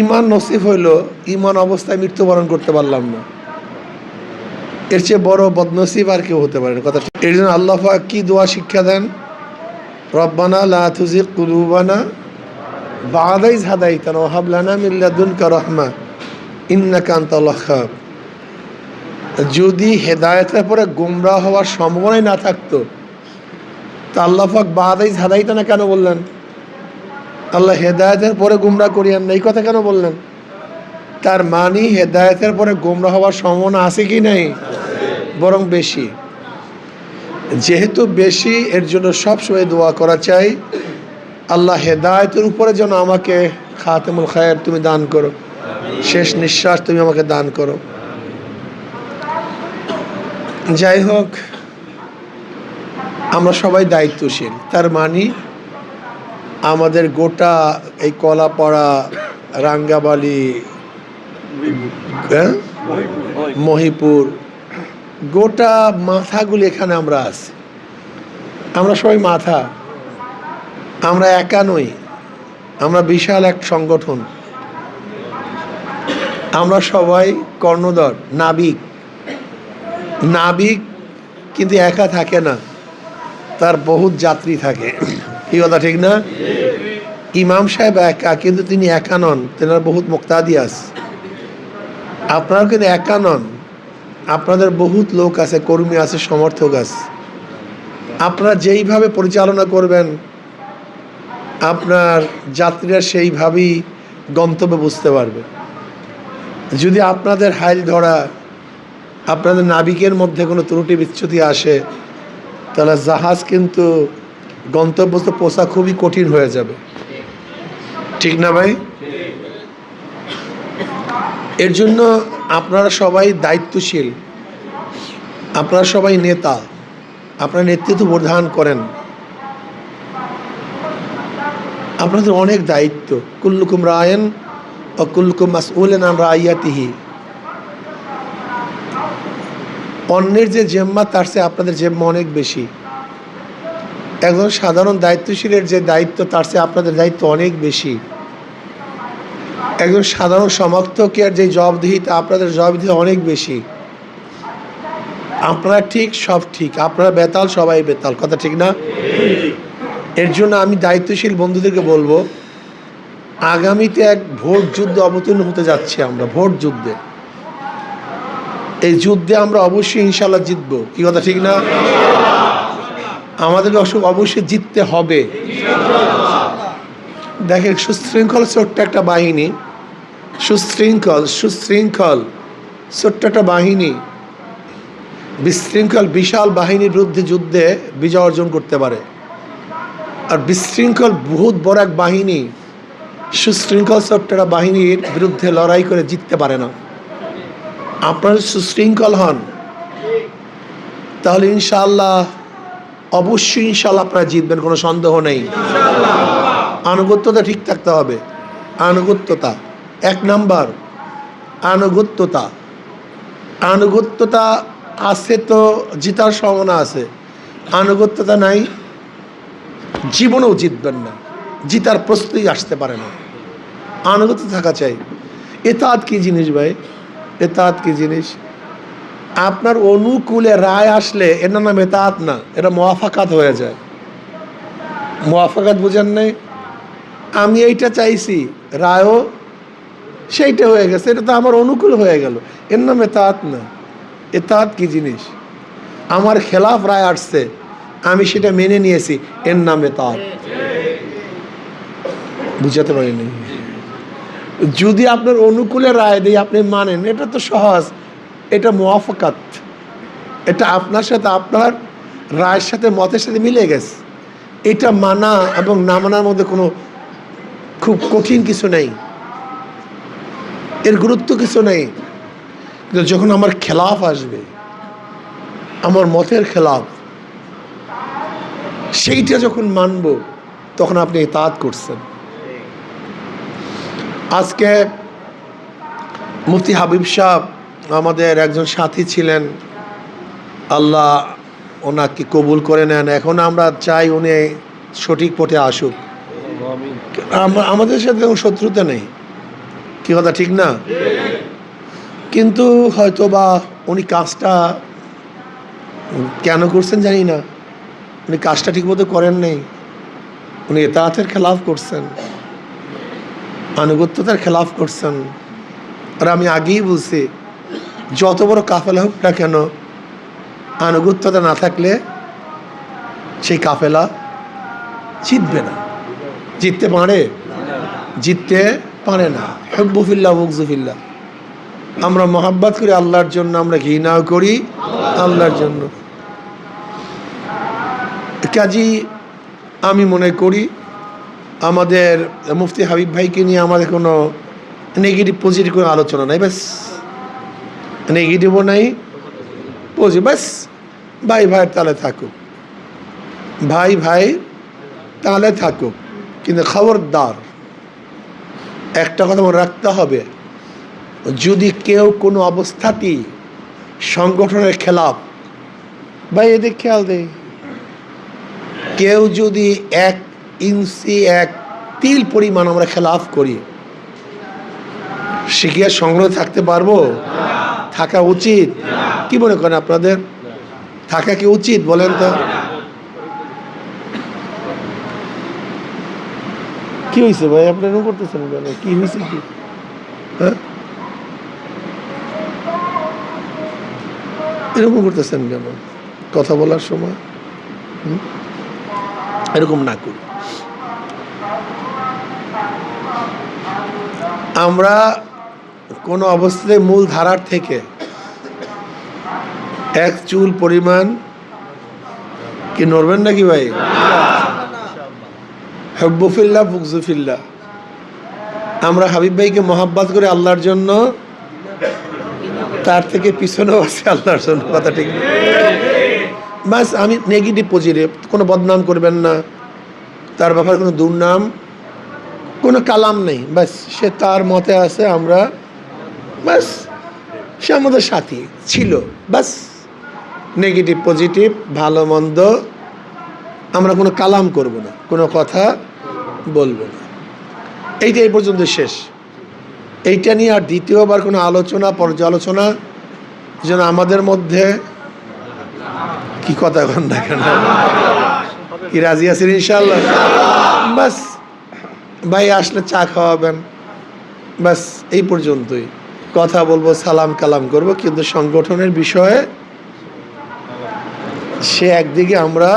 ইমান নসিব হইল ইমান অবস্থায় মৃত্যুবরণ করতে পারলাম না। এর চেয়ে বড় বদনসিব আর কেউ হতে পারে কথা এর জন্য আল্লাহ কি দোয়া শিক্ষা দেন? রব্বানা লা তুজিগ কুলুবানা বাদাইজ হাদাইতানা ওয়া হাব লানা মিন লাদুনকা রাহমা ইন্নাকা আনতাল যদি হেদায়েতের পরে গুমরাহ হওয়ার সম্ভাবনাই না থাকতো, তা আল্লাহ পাক বাদাইজ হাদাইতানা কেন বললেন? আল্লাহ হেদায়তের পরে গুমরা করিয়েন না এই কথা কেন বললেন? তার মানি হেদায়তের পরে গুমরা হওয়ার সম্ভাবনা আছে কি নাই? বরং বেশি। যেহেতু বেশি, এর জন্য সবসময় দোয়া করা চাই। আল্লাহ হেদায়তের উপরে যেন আমাকে খাতেমুল খায়ের তুমি দান করো। শেষ নিঃশ্বাস তুমি আমাকে দান করো। যাই হোক, আমরা সবাই দায়িত্বশীল। তার মানে আমাদের গোটা এই কলাপাড়া, রাঙ্গাবালি হ্যাঁ? মহিপুর, গোটা মাথাগুলি এখানে আমরা আছি। আমরা সবাই মাথা। আমরা একা নই। আমরা বিশাল এক সংগঠন। আমরা সবাই কর্ণধর, নাবিক। নাবিক কিন্তু একা থাকে না। তার বহুত যাত্রী থাকে। কি কথা, ঠিক না? ইমাম সাহেব একা, কিন্তু তিনি একা নন। তেনার বহুত মুক্তাদি আছে। আপনারা কিন্তু একা নন। আপনাদের বহুত লোক আছে, কর্মী আছে, সমর্থক আছে। আপনারা যেইভাবে পরিচালনা করবেন, আপনার যাত্রীরা সেইভাবেই গন্তব্যে বুঝতে পারবে। যদি আপনাদের হাইল ধরা, আপনাদের নাবিকের মধ্যে কোনো ত্রুটি বিচ্যুতি আসে তাহলে জাহাজ কিন্তু গন্তব্যস্থ পোষা খুবই কঠিন হয়ে যাবে। ঠিক না ভাই? এর জন্য আপনারা সবাই দায়িত্বশীল। আপনারা সবাই নেতা। আপনারা নেতৃত্ব প্রদান করেন। আপনাদের অনেক দায়িত্ব। কুল্লুকুম রায়ন ও কুল্লুকুম মাসউলেন আন অন্যের যে জেম্মা, তার চেয়ে আপনাদের জেম্মা অনেক বেশি। একজন সাধারণ দায়িত্বশীলের যে দায়িত্ব, তার চেয়ে আপনাদের দায়িত্ব অনেক বেশি। একজন সাধারণ সমর্থকের যে জবাবদিহিতা, আপনাদের জবাবদিহিতা অনেক বেশি। আপনারা ঠিক, সব ঠিক। আপনারা বেতাল, সবাই বেতাল। কথা ঠিক না? এর জন্য আমি দায়িত্বশীল বন্ধুদেরকে বলব, আগামীতে এক ভোট যুদ্ধ অবতীর্ণ হতে যাচ্ছি আমরা, ভোট যুদ্ধে। যুদ্ধে আমরা অবশ্যই ইনশাল্লাহ জিতবো। কি কথা, ঠিক না? আমাদেরকে অবশ্য- অবশ্যই জিততে হবে। দেখেন, সুশৃঙ্খল ছোট্ট একটা বাহিনী। সুশৃঙ্খল সুশৃঙ্খল ছোট্ট একটা বাহিনী। বিশৃঙ্খল, বিশাল বাহিনীর বিরুদ্ধে যুদ্ধে বিজয় অর্জন করতে পারে। আর বিশৃঙ্খল বহুত বড় এক বাহিনী। সুশৃঙ্খল ছোট্ট একটা বাহিনীর বিরুদ্ধে লড়াই করে জিততে পারে না। আপনারা সুশৃঙ্খল হন তাহলে ইনশাল্লাহ অবশ্যই ইনশাআল্লাহ আপনারা জিতবেন কোনো সন্দেহ নেই। আনুগত্যতা ঠিক থাকতে হবে। আনুগত্যতা এক নাম্বার আনুগত্যতা। আনুগত্যতা আছে তো জিতার সম্ভাবনা আছে। আনুগত্যতা নাই জীবনেও জিতবেন না। জিতার প্রস্তুতি আসতে পারে না। আনুগত্য থাকা চাই। এ কি জিনিস ভাই? এতাত কি জিনিস? আপনার অনুকূলে রায় আসলে এর নাম এতাত না, এটা মোয়াফাকাত হয়ে যায়। মোয়াফাকাত বুঝেন নাই? আমি এইটা চাইছি, রায়ও সেইটা হয়ে গেছে, এটা তো আমার অনুকূল হয়ে গেল। এর নাম এতাত না। এতাত কি জিনিস? আমার খেলাফ রায় আসছে, আমি সেটা মেনে নিয়েছি, এর নাম এতাত। বুঝাতে পারিনি। যদি আপনার অনুকূলে রায় দিয়ে আপনি মানেন, এটা তো সহজ। এটা মোয়াফাকাত এটা আপনার সাথে, আপনার রায়ের সাথে, মতের সাথে মিলে গেছে। এটা মানা এবং না মানার মধ্যে কোনো খুব কঠিন কিছু নেই। এর গুরুত্ব কিছু নেই। যখন আমার খেলাফ আসবে, আমার মতের খেলাফ, সেইটা যখন মানব, তখন আপনি তাঁত করছেন। আজকে মুফতি হাবিব সাহ আমাদের একজন সাথী ছিলেন। আল্লাহ ওনাকে কবুল করে নেন। এখন আমরা চাই উনি সঠিক পথে আসুক। আমাদের সাথে কোনো শত্রুতা নেই। কি কথা, ঠিক না? কিন্তু হয়তো বা উনি কাজটা কেন করছেন জানি না। উনি কাজটা ঠিকমতো করেন নেই। উনি এতাহাতের খেলাফ করছেন। আনুগত্যতার খেলাফ করছেন। আর আমি আগেই বলছি, যত বড় কাফেলা হোক না কেন, আনুগত্যতা না থাকলে সেই কাফেলা জিতবে না। জিততে পারে? জিততে পারে না। হেব্বুফিল্লা বুকজুফিল্লা আমরা মহাব্বাত করি আল্লাহর জন্য, আমরা ঘৃণাও করি আল্লাহর জন্য। কাজী আমি মনে করি আমাদের মুফতি হাবিব ভাইকে নিয়ে আমাদের কোনো নেগেটিভ পজিটিভ কোনো আলোচনা নাই, ব্যাস। নেগেটিভও নাই পজিটিভ ব্যাস। ভাই ভাইয়ের তালে থাকুক। ভাই ভাই তালে থাকুক। কিন্তু খবরদার, একটা কথা রাখতে হবে, যদি কেউ কোনো অবস্থাতেই সংগঠনের খেলাফ, ভাই এদের খেয়াল দেয় কেউ যদি এক ইঞ্চি এক তিল পরিমাণ আমরা খেলাফ করি। আর সংগ্রহ থাকতে পারব? থাকা উচিত। কি মনে করেন আপনাদের? থাকা কি উচিত বলেন তো? কি হয়েছে ভাই? আপনি এরকম করতেছেন কেন? কি হয়েছে কি? হ্যাঁ? এরকম করতেছেন কেন? কথা বলার সময়? এরকম না করি। আমরা কোনো অবস্থাতে মূল ধারার থেকে এক চুল পরিমাণ কি নড়বেন নাকি ভাই? হব্বুফিল্লা ফুকজুফিল্লা আমরা হাবিব ভাইকে মহাব্বাত করে আল্লাহর জন্য। তার থেকে পিছনেও আছে আল্লাহর জন্য, কথা ঠিক বাস আমি নেগেটিভ পজিটিভ কোনো বদনাম করবেন না। তার ব্যাপারে কোনো দুর্নাম কোনো কালাম নেই। ব্যাস, সে তার মতে আছে, আমরা ব্যাস, সে আমাদের সাথী ছিল। ব্যাস নেগেটিভ পজিটিভ ভালো, মন্দ, আমরা কোনো কালাম করব না, কোনো কথা বলব না। এইটা এই পর্যন্ত শেষ। এইটা নিয়ে আর দ্বিতীয়বার কোনো আলোচনা, পর্যালোচনা, যেন আমাদের মধ্যে কি কথা কেন কি রাজি আছেন ইনশাল্লাহ বাস ভাই আসলে চা খাওয়াবেন। ব্যাস, এই পর্যন্তই। কথা বলব, সালাম কালাম করব, কিন্তু সংগঠনের বিষয়ে সে একদিকে আমরা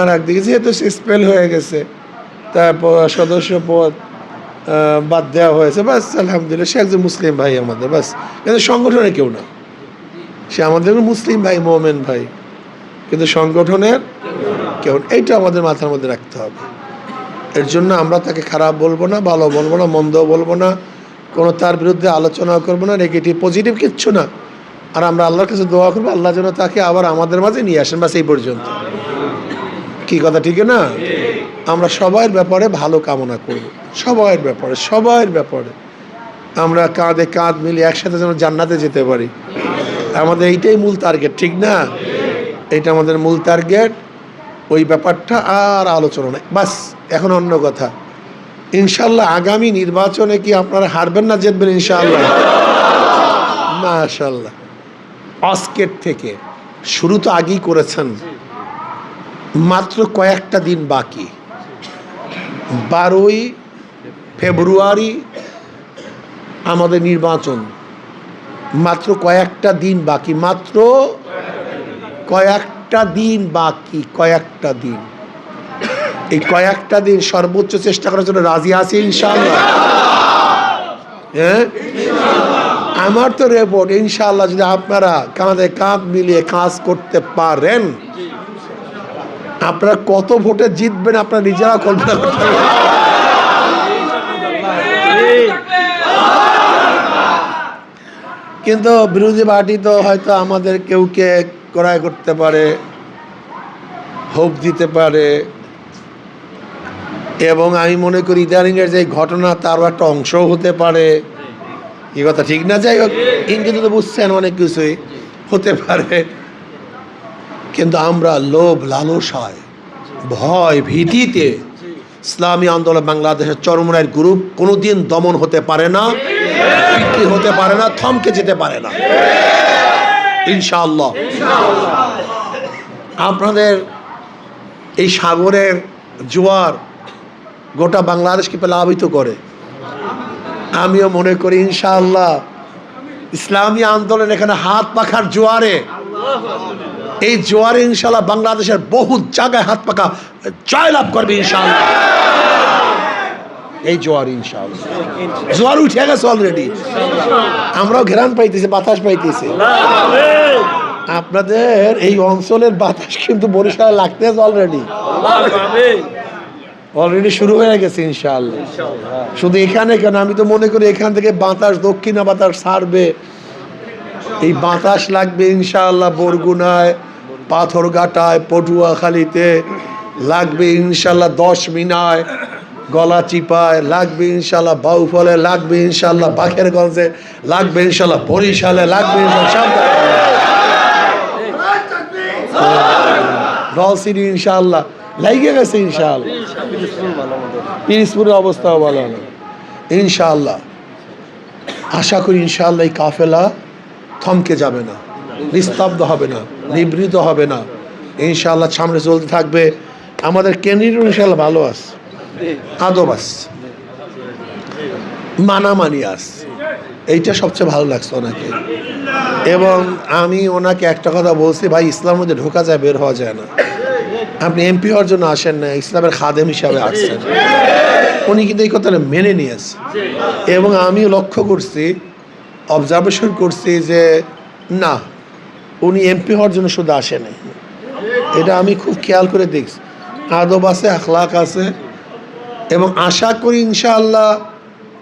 আর একদিকে যেহেতু স্পেল হয়ে গেছে, তারপর সদস্য পদ বাদ দেওয়া হয়েছে বাস আলহামদুলিল্লাহ, সে একজন মুসলিম ভাই আমাদের বাস কিন্তু সংগঠনে কেউ না। সে আমাদের মুসলিম ভাই, মোমেন ভাই। কিন্তু সংগঠনের কেউ এইটা আমাদের মাথার মধ্যে রাখতে হবে। এর জন্য আমরা তাকে খারাপ বলব না, ভালো বলব না মন্দ বলব না, কোনো তার বিরুদ্ধে আলোচনা করব না নেগেটিভ পজিটিভ কিচ্ছু না। আর আমরা আল্লাহর কাছে দোয়া করব, আল্লাহ যেন তাকে আবার আমাদের মাঝে নিয়ে আসেন বাস এই পর্যন্ত। কি কথা, ঠিক না? আমরা সবার ব্যাপারে ভালো কামনা করব সবার ব্যাপারে সবার ব্যাপারে। আমরা কাঁধে কাঁধ মিলিয়ে একসাথে যেন জান্নাতে যেতে পারি। আমাদের এইটাই মূল টার্গেট ঠিক না? এইটা আমাদের মূল টার্গেট ওই ব্যাপারটা আর আলোচনা নেই। বাস, এখন অন্য কথা। ইনশাল্লাহ আগামী নির্বাচনে কি আপনারা হারবেন না জিতবেন ইনশাল্লাহ? মাশাল্লাহ। আজকের থেকে শুরু তো আগেই করেছেন। মাত্র কয়েকটা দিন বাকি। বারোই ফেব্রুয়ারি আমাদের নির্বাচন। মাত্র কয়েকটা দিন বাকি। মাত্র কয়েকটা দিন বাকি, কয়েকটা দিন। এই কয়েকটা দিন সর্বোচ্চ চেষ্টা করার জন্য রাজি আছে ইনশাল্লাহ হ্যাঁ আমার তো রেপোর্ট ইনশাল্লাহ যদি আপনারা কাঁধে কাঁধ মিলিয়ে কাজ করতে পারেন, আপনারা কত ভোটে জিতবেন আপনারা নিজেরা কল্পনা করতে কিন্তু বিরোধী পার্টি তো হয়তো আমাদের কেউকে ক্রয় করতে পারে হোপ দিতে পারে। এবং আমি মনে করি ইদানিংয়ের যে ঘটনা, তারও একটা অংশও হতে পারে। এই কথা ঠিক না? যাই হোক ইঙ্গিত তো বুঝছেন অনেক কিছুই হতে পারে। কিন্তু আমরা লোভ, লালসায়, ভয়, ভীতিতে ইসলামী আন্দোলন বাংলাদেশের চরমরায়ের গ্রুপ কোনোদিন দমন হতে পারে না হতে পারে না, থমকে যেতে পারে না। ইনশাআল্লাহ। আপনাদের এই সাগরের জোয়ার গোটা বাংলাদেশকে প্লাবিত করে। আমিও মনে করি ইনশাআল্লাহ ইসলামী আন্দোলন এখানে হাত পাখার জোয়ারে। এই জোয়ারে ইনশাল্লাহ বাংলাদেশের বহু জায়গায় হাত পাকা জয়লাভ করবে ইনশাআল্লাহ। এই জোয়ার, ইনশাআল্লাহ। জোয়ার উঠে গেছে অলরেডি আমরাও ঘেরান পাইতেছি, বাতাস পাইতেছি। আপনাদের এই অঞ্চলের বাতাস কিন্তু বরিশালে লাগতেছে অলরেডি অলরেডি শুরু হয়ে গেছে, ইনশাআল্লাহ। শুধু এখানে কেন, আমি তো মনে করি এখান থেকে বাতাস, দক্ষিণা বাতাস ছাড়বে। এই বাতাস লাগবে, ইনশাআল্লাহ, বরগুনায়, পাথরঘাটায়, পটুয়াখালীতে। লাগবে ইনশাল্লাহ দশ মিনায়। গলা চিপায়, লাগবে ইনশাল্লাহ বাউফলে, লাগবে ইনশাল্লাহ বাখেরগঞ্জে লাগবে ইনশাল্লাহ বরিশালে, লাগবে ইনশাল্লাহ নলসিটি লাইগে গেছে ইনশাআল্লাহ পিরিসপুরের অবস্থাও ভালো না। ইনশাআল্লাহ আশা করি ইনশাআল্লাহ এই কাফেলা থমকে যাবে না। নিস্তব্ধ হবে না। নিবৃত হবে না। ইনশাআল্লাহ সামনে চলতে থাকবে। আমাদের কেন্দ্রীয় ইনশাআল্লাহ ভালো আস আদব আস মানামানি আস এইটা সবচেয়ে ভালো লাগছে ওনাকে। এবং আমি ওনাকে একটা কথা বলছি, ভাই, ইসলামের মধ্যে ঢোকা যায়, বের হওয়া যায় না। আপনি এমপি হওয়ার জন্য আসেন না, ইসলামের খাদেম হিসাবে আসছেন। উনি কিন্তু এই কথাটা মেনে নিয়েছে। এবং আমি লক্ষ্য করছি অবজারভেশন করছি যে, না, উনি এমপি হওয়ার জন্য শুধু আসেনি এটা আমি খুব খেয়াল করে দেখছি। আদব আছে, আখলাক আছে এবং আশা করি ইনশাআল্লাহ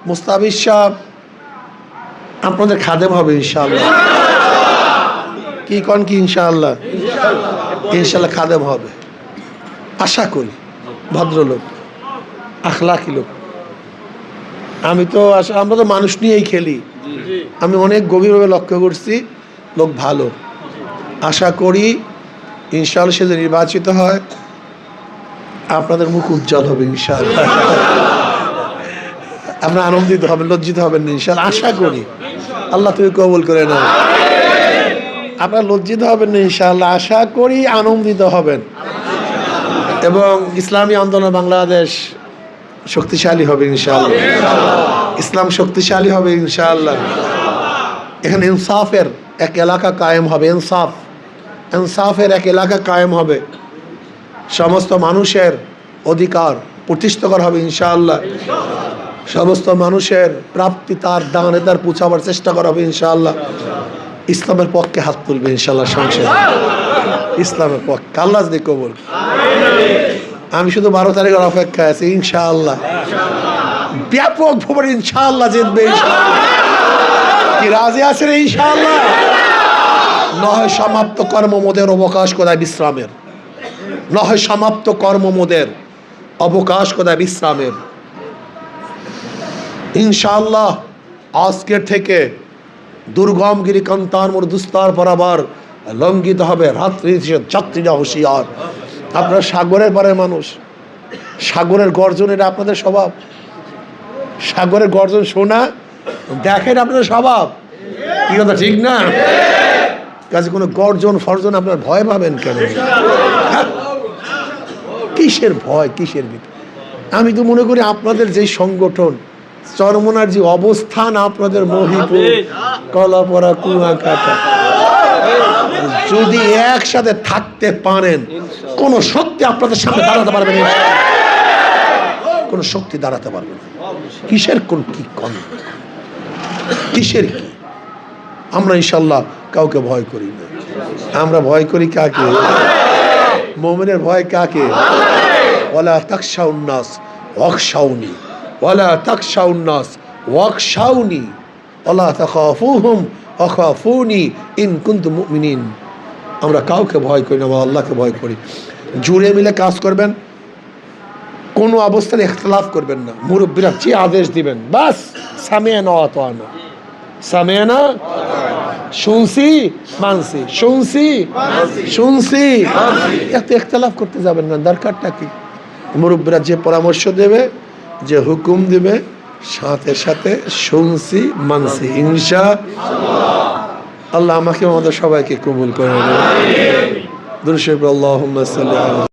মুস্তাবিজ সাহ আপনাদের খাদেম হবে ইনশাআল্লাহ। কি কন কি ইনশাআল্লাহ? ইনশাআল্লাহ খাদেম হবে। আশা করি। ভদ্রলোক। আখলাকি লোক। আমি তো আমরা তো মানুষ নিয়েই খেলি। আমি অনেক গভীরভাবে লক্ষ্য করছি, লোক ভালো। আশা করি ইনশাআল্লাহ সে নির্বাচিত হয় আপনাদের মুখ উজ্জ্বল হবে, ইনশাআল্লাহ। আপনার আনন্দিত হবেন, লজ্জিত হবেন না, ইনশাআল্লাহ। আশা করি আল্লাহ তুমি কবুল করে নাও। আপনার লজ্জিত হবেন না, ইনশাআল্লাহ। আশা করি আনন্দিত হবেন। এবং ইসলামী আন্দোলন বাংলাদেশ শক্তিশালী হবে, ইনশাআল্লাহ। ইসলাম শক্তিশালী হবে, ইনশাআল্লাহ। এখানে ইনসাফের এক এলাকা কায়েম হবে, ইনসাফ। ইনসাফের এক এলাকা কায়েম হবে। সমস্ত মানুষের অধিকার প্রতিষ্ঠা করা হবে ইনশাআল্লাহ। সমস্ত মানুষের প্রাপ্তি তার দানে তার পুছাবার চেষ্টা করা হবে ইনশাআল্লাহ। ইসলামের পক্ষে হাত তুলবে ইনশাআল্লাহ সংসদ। ইসলামের পক্ষে। আল্লাহ যদি কবুল। আমি শুধু বারো তারিখের অপেক্ষায় আছি ইনশাআল্লাহ। ব্যাপক ভাবে ইনশাআল্লাহ জিতবে কি রাজি আছেন ইনশাআল্লাহ? নয় সমাপ্ত কর্মমোদের অবকাশ কোথায়? বিশ্রামের। নয় সমাপ্ত কর্মমোদের অবকাশ কোথায় বিশ্রামের? ইনশাআল্লাহ, আজকের থেকে দুর্গমগিরি কান্তার মোর দুস্তার বরাবর লঙ্ঘিত হবে রাত্রি যাত্রীরা হুঁশিয়ার। আপনার সাগরের পারের মানুষ, সাগরের গর্জন এটা আপনাদের স্বভাব। সাগরের গর্জন শোনা, দেখেন আপনাদের স্বভাব। কি কথা, ঠিক না? কাজে কোনো গর্জন ফর্জন আপনার ভয় পাবেন কেন? কিসের ভয়, কিসের ভীতি? আমি তো মনে করি আপনাদের যে সংগঠন, চরমনার যে অবস্থান আপনাদের মহিপুর, কলাপড়া, কুয়াকাটা, যদি একসাথে থাকতে পারেন, কোন শক্তি আপনাদের সামনে দাঁড়াতে পারবে না। কোন শক্তি দাঁড়াতে পারবে না। কিসের কোন কি কম? কিসের কি? আমরা ইনশাল্লাহ কাউকে ভয় করি না। আমরা ভয় করি কাকে? মোমেনের ভয় কাকে? তাকশাউন্নাস ওয়াকশাউনি। তাকশাউন্নাস ওয়াকশাউনি। অখাফুনি ইন মুমিনিন। আমরা কাউকে ভয় করি না, আমরা আল্লাহকে ভয় করি। জুড়ে মিলে কাজ করবেন, কোনো অবস্থায় ইখতলাফ করবেন না। মুরব্বীরা যে আদেশ দিবেন? বাস, সামিয়া নেওয়া তো আনা। সামিয়া না? শুনছি, মানছি। শুনছি শুনছি। এত ইখতলাফ করতে যাবেন না, দরকারটা কি? মুরব্বীরা যে পরামর্শ দেবে, যে হুকুম দেবে, সাথে সাথে শুনছি, মানছি। হিংসা আল্লাহ আমাকে আমাদের সবাইকে কবুল করে দেবে আল্লাহুম্মা সাল্লি আলা